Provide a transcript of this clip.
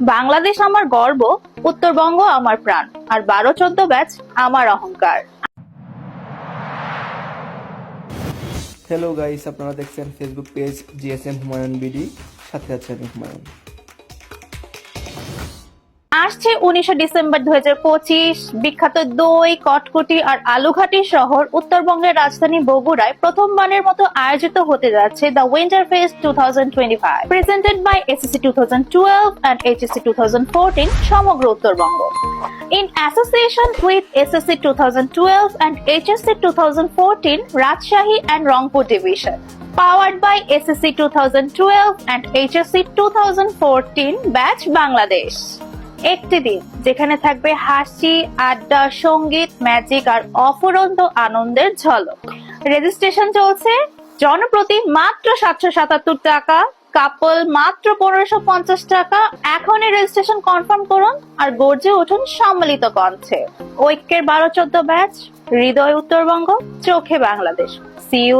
বাংলাদেশ আমার গর্ব, উত্তরবঙ্গ আমার প্রাণ, আর বারো চোদ্দ ব্যাচ আমার অহংকার। হ্যালো গাইস আপনারা দেখছেন Facebook page GSM Humayun BD সাথে আছে আমি হুমায়ুন। আসছে উনিশে ডিসেম্বর দুই হাজার পঁচিশ বিখ্যাত দই কটকটি আর আলুঘাটি শহর উত্তরবঙ্গের রাজধানী বগুড়ায় প্রথমবারের মতো আয়োজিত হতে যাচ্ছে the winter fest two thousand twenty five presented by SSC two thousand twelve and HSC two thousand fourteen সমগ্র Uttarbanga in association with S SC two thousand twelve and H SC two In association with SSC 2012 and HSC 2014, Rajshahi and Rangpur Division. Powered by SSC 2012 and HSC 2014 Batch Bangladesh. একটি দিন, যেখানে থাকবে হাসি, আড্ডা, সংগীত magic আর অফুরন্ত আনন্দের ঝলক। রেজিস্ট্রেশন চলছে জনপ্রতি মাত্র সাতশো সাতাত্তর টাকা কাপল মাত্র পনেরোশো পঞ্চাশ টাকা। এখনই রেজিস্ট্রেশন কনফার্ম করুন আর গর্জে উঠুন সম্মিলিত কণ্ঠে। ঐক্যের বারো চোদ্দ ব্যাচ হৃদয় উত্তরবঙ্গ, চোখে বাংলাদেশ। C you